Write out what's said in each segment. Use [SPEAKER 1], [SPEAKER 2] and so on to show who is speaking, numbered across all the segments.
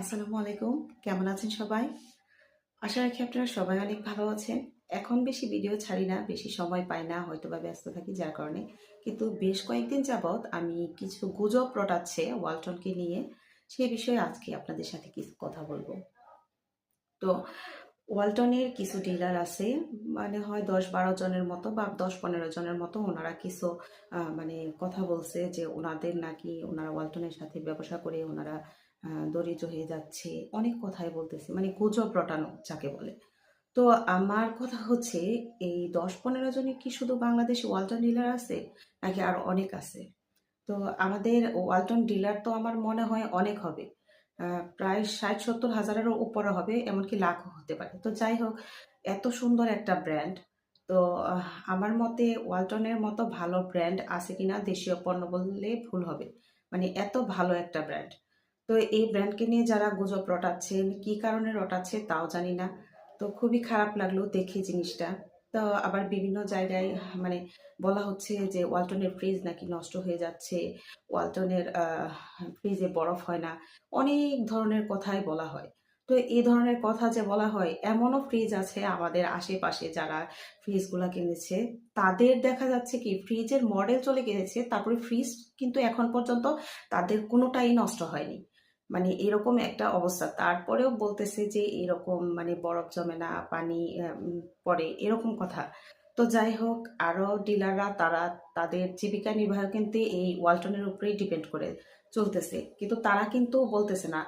[SPEAKER 1] আসসালামু আলাইকুম। কেমন আছেন সবাই? আশা রাখি আপনারা সবাই অনেক ভালো আছেন। এখন বেশি ভিডিও ছাড়ি না, বেশি সময় পাই না হয়তো বা ব্যস্ত থাকি যার কারণে। কিন্তু বেশ কয়েকদিন যাবৎ আমি কিছু গুজব রটাচ্ছে ওয়ালটনকে নিয়ে। সে বিষয়ে আজকে আপনাদের সাথে কিছু কথা বলব। তো ওয়ালটনের কিছু ডিলার আছে মানে হয় দশ বারো জনের মতো বা দশ পনেরো জনের মতো ওনারা কিছু মানে কথা বলছে যে ওনাদের নাকি ওনারা ওয়ালটনের সাথে ব্যবসা করে ওনারা দরিদ্র হয়ে যাচ্ছে, অনেক কথাই বলতেছে মানে গুজব রটানো যাকে বলে। তো আমার কথা হচ্ছে, এই দশ পনেরো জনে কি শুধু বাংলাদেশে ওয়ালটন ডিলার আছে, নাকি আর অনেক আছে? তো আমাদের ওয়ালটন ডিলার তো আমার মনে হয় অনেক হবে। প্রায় ষাট সত্তর হাজারেরও উপরে হবে, এমনকি লাখও হতে পারে। তো যাই হোক, এত সুন্দর একটা ব্র্যান্ড তো আমার মতে ওয়ালটনের মতো ভালো ব্র্যান্ড আছে কিনা দেশীয় পণ্য বললে ভুল হবে। মানে এত ভালো একটা ব্র্যান্ড তো এই ব্র্যান্ডকে নিয়ে যারা গুজব রটাচ্ছেন কি কারণে রটাচ্ছে তাও জানি না। তো খুবই খারাপ লাগল দেখে জিনিসটা। তো আবার বিভিন্ন জায়গায় মানে বলা হচ্ছে যে ওয়ালটনের ফ্রিজ নাকি নষ্ট হয়ে যাচ্ছে, ওয়ালটনের ফ্রিজে বরফ হয় না, অনেক ধরনের কথাই বলা হয়। তো এই ধরনের কথা যে বলা হয়, এমনও ফ্রিজ আছে আমাদের আশেপাশে যারা ফ্রিজগুলো কিনেছে তাদের দেখা যাচ্ছে কি, ফ্রিজের মডেল চলে গেছে তারপরে ফ্রিজ কিন্তু এখন পর্যন্ত তাদের কোনোটাই নষ্ট হয়নি। মানে এরকম একটা অবস্থা। তারপরেও বলতেছে যে এরকম মানে বরফ জমে না পানি পড়ে এরকম কথা। তো যাই হোক, আরও ডিলাররা তারা তাদের জীবিকা নির্বাহ কিন্তু এই ওয়ালটনের উপরেই ডিপেন্ড করে চলতেছে। কিন্তু তারা কিন্তু বলতেছে না।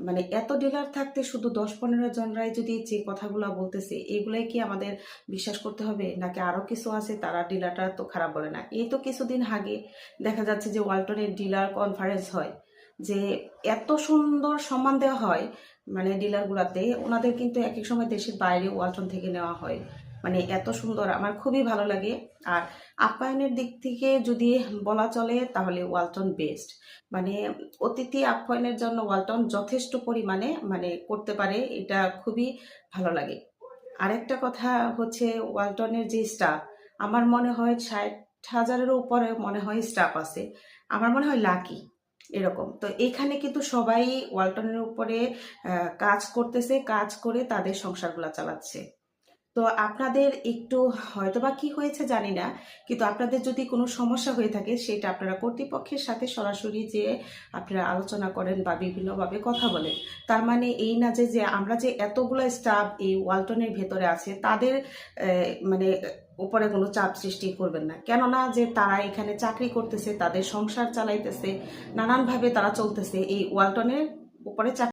[SPEAKER 1] মানে এত ডিলার থাকতে শুধু দশ পনেরো জনরাই যদি যে কথাগুলো বলতেছে, এগুলাই কি আমাদের বিশ্বাস করতে হবে? নাকি আরও কিছু আছে? তারা ডিলারটা তো খারাপ বলে না। এই তো কিছুদিন আগে দেখা যাচ্ছে যে ওয়ালটনের ডিলার কনফারেন্স হয়। যে এত সুন্দর সম্মান দেওয়া হয় মানে ডিলারগুলোতে ওনাদের কিন্তু এক এক সময় দেশের বাইরে ওয়ালটন থেকে নেওয়া হয়। মানে এত সুন্দর, আমার খুবই ভালো লাগে। আর আপ্যায়নের দিক থেকে যদি বলা চলে, তাহলে ওয়ালটন বেস্ট মানে অতিথি আপ্যায়নের জন্য ওয়ালটন যথেষ্ট পরিমাণে মানে করতে পারে, এটা খুবই ভালো লাগে। আরেকটা কথা হচ্ছে ওয়ালটনের যে স্টাফ আমার মনে হয় ষাট হাজারেরও উপরে মনে হয় স্টাফ আছে। আমার মনে হয় লাকি এরকম। তো এখানে কিন্তু সবাই ওয়ালটনের উপরে কাজ করতেছে কাজ করে তাদের সংসারগুলো চালাচ্ছে। তো আপনাদের একটু হয়তো বা কি হয়েছে জানি না, কিন্তু আপনাদের যদি কোনো সমস্যা হয়ে থাকে সেটা আপনারা কর্তৃপক্ষের সাথে সরাসরি যে আপনারা আলোচনা করেন বা বিভিন্নভাবে কথা বলেন, তার মানে এই না যে যে আমরা যে এতগুলো স্টাফ এই ওয়ালটনের ভেতরে আছে, তাদের মানে উপরে কোনো চাপ সৃষ্টি করবেন না। কেননা যে তারা এখানে চাকরি করতেছে, তাদের সংসার চালাইতেছে, নানানভাবে তারা চলতেছে, এই ওয়ালটনের উপরে চাকরি